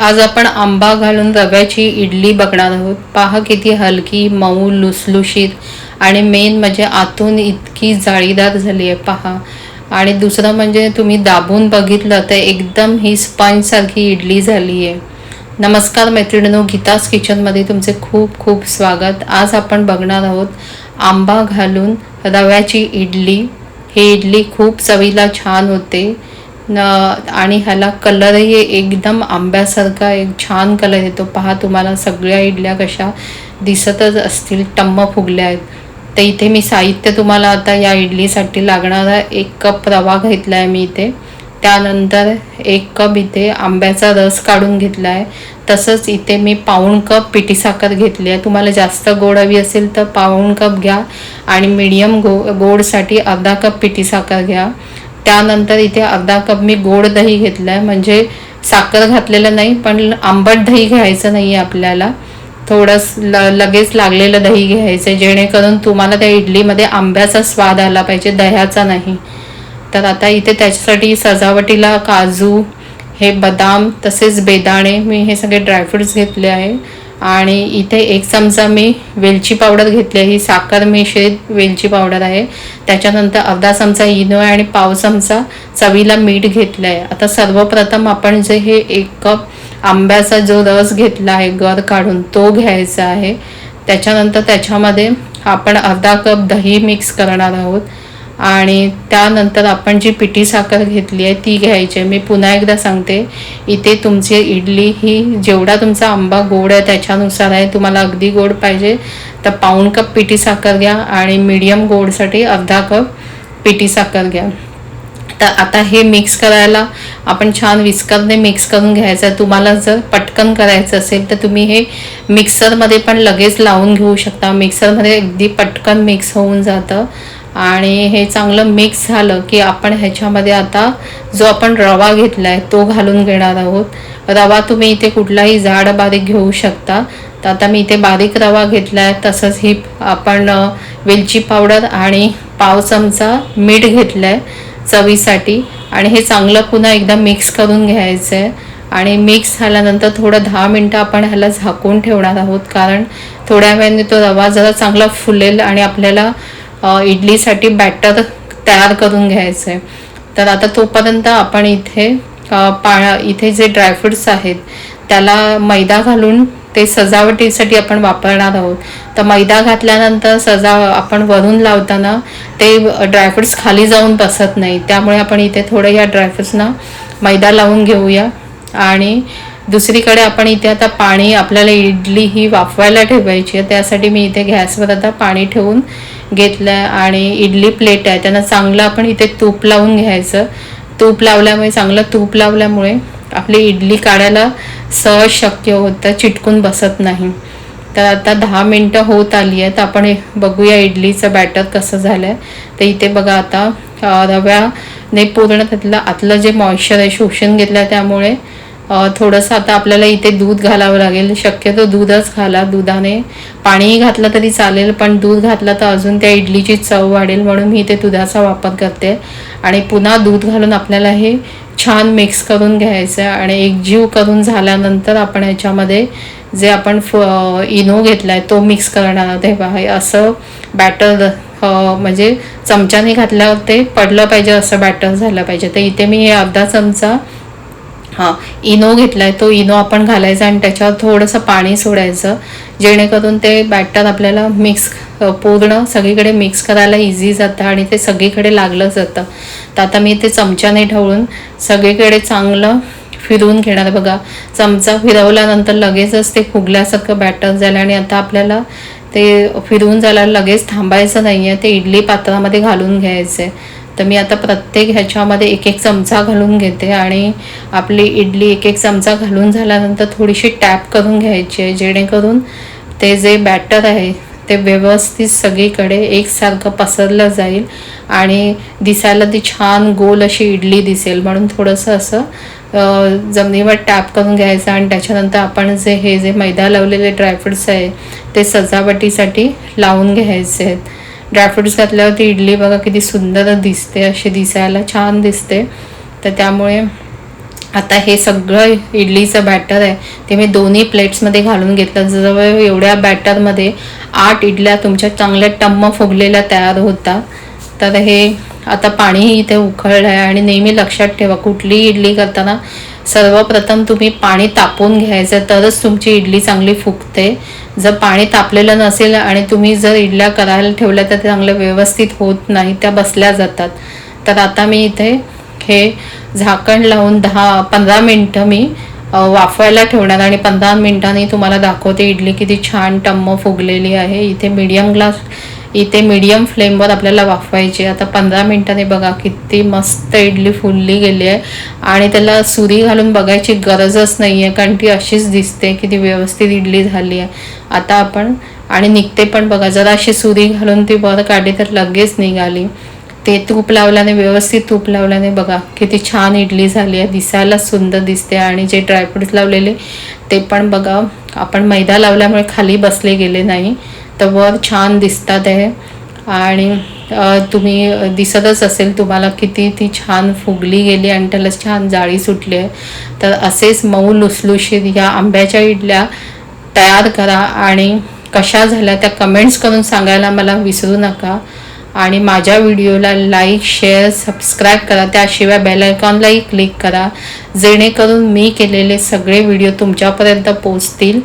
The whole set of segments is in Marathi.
आज आपण आंबा घालून रव्याची इडली बघणार आहोत. पहा किती हलकी मऊ लुसलुशीत आणि मेन म्हणजे आतून इतकी जाळीदार झाली आहे पहा. आणि दुसरं म्हणजे तुम्ही दाबून बघितलं तर एकदम ही स्पंजसारखी इडली झाली आहे नमस्कार मैत्रिणींनो गीतास किचनमध्ये तुमचे खूप खूप स्वागत. आज आपण बघणार आहोत आंबा घालून रव्याची इडली. ही इडली खूप चवीला छान होते. आणि ह्याला कलरही एकदम आंब्यासारखा एक छान कलर येतो. पहा तुम्हाला सगळ्या इडल्या कशा दिसतच असतील टम्म फुगल्या आहेत. तर इथे मी साहित्य तुम्हाला आता या इडलीसाठी लागणारा एक कप रवा घेतला आहे मी इथे. त्यानंतर एक कप इथे आंब्याचा रस काढून घेतला आहे तसंच इथे मी पाऊण कप पिठी साखर घेतली आहे. तुम्हाला जास्त गोड हवी असेल तर पाऊण कप घ्या आणि मीडियम गो गोडसाठी अर्धा कप पिठी साखर घ्या. त्यानंतर इथे अर्धा कप मी गोड दही घेतलं आहे म्हणजे साखर घातलेलं नाही पण आंबट दही घ्यायचं नाही आहे आपल्याला. थोडंस ल लगेच लागलेलं दही घ्यायचं आहे जेणेकरून तुम्हाला त्या इडलीमध्ये आंब्याचा स्वाद आला पाहिजे दह्याचा नाही. तर आता इथे त्याच्यासाठी सजावटीला काजू हे बदाम तसेच बेदाणे मी हे सगळे ड्रायफ्रुट्स घेतले आहे. आणि इथे एक चमचा मी वेलची पावडर घेतली आहे. ही साखर मिश्रित वेलची पावडर आहे. त्याच्यानंतर अर्धा चमचा इनो आहे आणि पाव चमचा चवीला मीठ घेतलं आहे. आता सर्वप्रथम आपण जे हे एक कप आंब्याचा जो रस घेतला आहे गर काढून तो घ्यायचा आहे. त्याच्यानंतर त्याच्यामध्ये आपण अर्धा कप दही मिक्स करणार आहोत. आणि त्यानंतर आपण जी पिठी साखर घेतली आहे ती घ्यायची आहे. मी पुन्हा एकदा सांगते इथे तुमची इडली ही जेवढा तुमचा आंबा गोड आहे त्याच्यानुसार आहे. तुम्हाला अगदी गोड पाहिजे. तर पाऊण कप पिठी साखर घ्या आणि मीडियम गोडसाठी अर्धा कप पिठी साखर घ्या. तर आता हे मिक्स करायला आपण छान विस्करने मिक्स करून घ्यायचं आहे. तुम्हाला जर पटकन करायचं असेल तर तुम्ही हे मिक्सरमध्ये पण लगेच लावून घेऊ शकता. मिक्सरमध्ये अगदी पटकन मिक्स होऊन जातं. आणि हे चांगलं मिक्स झालं की आपण ह्याच्यामध्ये आता जो आपण रवा घेतला आहे तो घालून घेणार आहोत. रवा तुम्ही इथे कुठलाही जाड बारीक घेऊ शकता. तर आता मी इथे बारीक रवा घेतला आहे तसंच ही आपण वेलची पावडर आणि पाव चमचा मीठ घेतलं आहे चवीसाठी. आणि हे चांगलं पुन्हा एकदा मिक्स करून घ्यायचं आहे आणि मिक्स झाल्यानंतर थोडं दहा मिनटं आपण ह्याला झाकून ठेवणार आहोत. कारण थोड्या वेळाने तो रवा जरा चांगला फुलेल आणि आपल्याला इडलीसाठी बॅटर तयार करून घ्यायचं आहे तर आता तोपर्यंत आपण इथे पा इथे जे ड्रायफ्रुट्स आहेत त्याला मैदा घालून ते सजावटीसाठी आपण वापरणार आहोत. तर मैदा घातल्यानंतर सजा आपण वरून लावताना ते ड्रायफ्रुट्स खाली जाऊन बसत नाही. त्यामुळे आपण इथे थोडं या ड्रायफ्रुट्सना मैदा लावून घेऊया. आणि दुसरीकडे आपण इथे आता पाणी आपल्याला इडली ही वाफवायला ठेवायची आहे त्यासाठी मी इथे गॅसवर आता पाणी ठेवून घेतलं आहे आणि इडली प्लेट आहे. त्यांना चांगलं आपण इथे तूप लावून घ्यायचं. तूप लावल्यामुळे चांगलं तूप लावल्यामुळे आपली इडली काढायला सहज शक्य होतं चिटकून बसत नाही. तर आता दहा मिनटं होत आली आहेत. आपण बघूया इडलीचं बॅटर कसं झालं आहे तर इथे बघा आता रव्याने पूर्ण त्यातलं आतलं जे मॉइश्चर आहे शोषून घेतलं आहे त्यामुळे थोडंसं आता आपल्याला इथे दूध घालावं लागेल. शक्यतो दूधच घाला. दुधाने पाणीही घातलं तरी चालेल पण दूध घातलं तर अजून त्या इडलीची चव वाढेल म्हणून मी इथे दुधाचा वापर करते. आणि पुन्हा दूध घालून आपल्याला हे छान मिक्स करून घ्यायचं आहे. आणि एकजीव करून झाल्यानंतर आपण ह्याच्यामध्ये जे आपण फ इनो घेतला आहे तो मिक्स करणार आहोत. हे असं बॅटर म्हणजे चमच्याने घातल्यावर ते पडलं पाहिजे असं बॅटर झालं पाहिजे. तर इथे मी हे अर्धा चमचा हां इनो घेतला आहे तो इनो आपण घालायचा आणि त्याच्यावर थोडंसं पाणी सोडायचं. जेणेकरून ते बॅटर आपल्याला मिक्स पूर्ण सगळीकडे मिक्स करायला इझी जातं आणि ते सगळीकडे लागलं जातं. तर आता मी ते चमच्याने ढवळून सगळीकडे चांगलं फिरवून घेणार बघा चमचा फिरवल्यानंतर लगेचच ते फुगल्यासारखं बॅटर झालं आणि आता आपल्याला ते फिरवून जायला लगेच थांबायचं नाही आहे ते इडली पात्रामध्ये घालून घ्यायचं आहे तर मी आता प्रत्येक ह्याच्यामध्ये एक एक चमचा घालून घेते आणि आपली इडली एक एक चमचा घालून झाल्यानंतर थोडीशी टॅप करून घ्यायची आहे जेणेकरून ते जे बॅटर आहे ते व्यवस्थित सगळीकडे एकसारखं पसरलं जाईल आणि दिसायला ती छान गोल अशी इडली दिसेल. म्हणून थोडंसं असं जमिनीवर टॅप करून घ्यायचं आणि त्याच्यानंतर आपण जे हे जे मैदा लावलेले ड्रायफ्रुट्स आहे ते सजावटीसाठी लावून घ्यायचे आहेत. ड्रायफ्रुट्स घातल्यावरती इडली बघा किती सुंदर दिसते अशी दिसायला छान दिसते. तर त्यामुळे आता हे सगळं इडलीचं बॅटर आहे. ते मी दोन्ही प्लेट्समध्ये घालून घेतलं. जवळ एवढ्या बॅटरमध्ये आठ इडल्या तुमच्या चांगल्या टम्म फुगलेल्या तयार होतात तर हे आता पाणीही इथे उकळलं आहे आणि नेहमी लक्षात ठेवा कुठलीही इडली करताना सर्वप्रथम तुम्ही पाणी तापवून घ्यायचं तरच तुमची इडली चांगली फुगते. जर पाणी तापलेलं नसेल आणि तुम्ही जर इडल्या करायला ठेवल्या तर चांगलं व्यवस्थित होत नाही त्या बसल्या जातात. तर आता मी इथे हे झाकण लावून दहा पंधरा मिनटं मी वाफवायला ठेवणार आणि पंधरा मिनटांनी तुम्हाला दाखवते इडली किती छान टम्म फुगलेली आहे. इथे मीडियम ग्लास इथे मीडियम फ्लेमवर आपल्याला वाफवायची आता पंधरा मिनिटांनी बघा किती मस्त इडली फुलली गेली आहे. आणि त्याला सुरी घालून बघायची गरजच नाही आहे कारण ती अशीच दिसते की ती व्यवस्थित इडली झाली आहे. आता आपण आणि निघते पण बघा जरा अशी सुरी घालून ती वर काढली तर लगेच निघाली. ते तूप लावल्याने व्यवस्थित तूप लावल्याने बघा किती छान इडली झाली आहे. दिसायला सुंदर दिसते. आणि जे ड्रायफ्रुट्स लावलेले ते पण बघा आपण मैदा लावल्यामुळे खाली बसले गेले नाही. तर वर छान दिसतात आहे. आणि तुम्ही दिसतच असेल तुम्हाला किती ती छान फुगली गेली आणि त्याला छान जाळी सुटली आहे. तर असेच मऊ लुसलुशीत या आंब्याच्या इडल्या तयार करा आणि कशा झाल्या त्या कमेंट्स करून सांगायला मला विसरू नका. आणि माझ्या व्हिडिओला लाईक शेअर सबस्क्राईब करा. त्याशिवाय बेलायकॉनलाही क्लिक करा. जेणेकरून मी केलेले सगळे व्हिडिओ तुमच्यापर्यंत पोचतील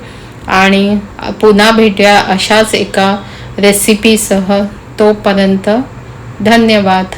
आणि पुन्हा भेटूया अशाच एका रेसिपीसह तोपर्यंत धन्यवाद.